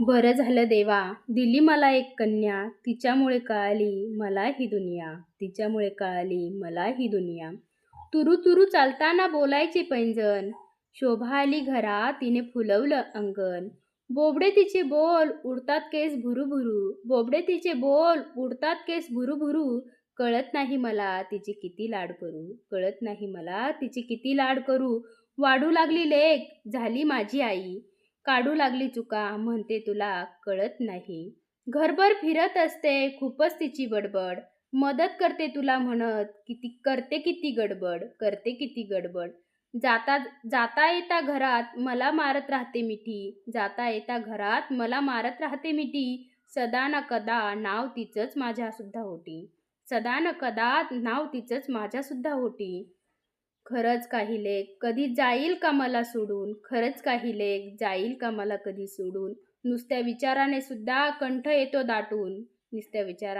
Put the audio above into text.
बरं झालं देवा. दिली मला एक कन्या. तिच्यामुळे कळाली मला ही दुनिया. तिच्यामुळे कळाली मला ही दुनिया. तुरु तुरु चालताना बोलायचे पैंजण. शोभा आली घरात तिने फुलवलं अंगण. बोबडे तिचे बोल उडतात केस भुरुभुरू. बोबडे तिचे बोल उडतात केस भुरुभुरू. कळत नाही मला तिची किती लाड करू. कळत नाही मला तिची किती लाड करू. वाढू लागली लेक झाली माझी आई. काढू लागली चुका म्हणते तुला कळत नाही. घरभर फिरत असते खूपच तिची बडबड. मदत करते तुला म्हणत किती करते किती गडबड करते किती गडबड. जाता जाता येता घरात मला मारत राहते मिठी. जाता येता घरात मला मारत राहते मिठी. सदा न कदा नाव तिचंच माझ्या सुद्धा होती सदा न कदा नाव तिचंच माझ्या सुद्धा होती खरंच काही लेख कधी जाईल का मला सोडून? खरंच काही लेख जाईल का मला कधी सोडून? नुसत्या विचाराने सुद्धा कंठ येतो दाटून. नुसत्या विचारा